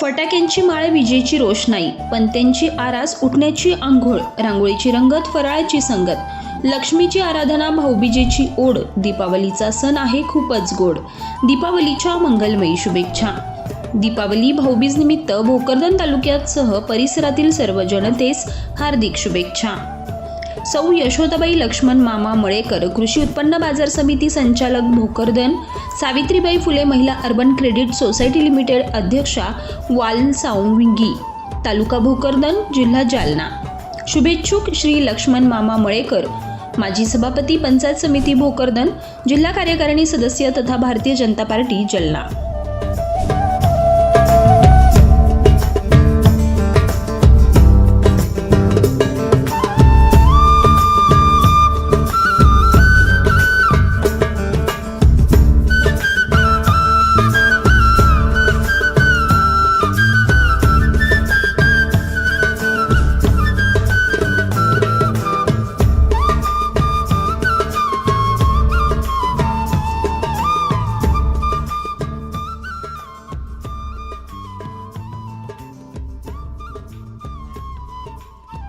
फटाक्यांची माळ विजेची रोषणाई पंत्यांची आरास उठण्याची आंघोळ रांगोळीची रंगत फराळाची संगत. लक्ष्मीची आराधना भाऊबीजेची ओढ दीपावलीचा सण आहे खूपच गोड. दीपावलीच्या मंगलमयी शुभेच्छा. दीपावली भाऊबीज निमित्त भोकरदन तालुक्यासह परिसरातील सर्व जनतेस हार्दिक शुभेच्छा. सौ यशोदाबाई लक्ष्मण मामा मळेकर कृषी उत्पन्न बाजार समिती संचालक भोकरदन सावित्रीबाई फुले महिला अर्बन क्रेडिट सोसायटी लिमिटेड अध्यक्षा वालसावंगी तालुका भोकरदन जिल्हा जालना. शुभेच्छुक श्री लक्ष्मण मामा मळेकर माजी सभापती पंचायत समिती भोकरदन जिल्हा कार्यकारिणी सदस्य तथा भारतीय जनता पार्टी जालना.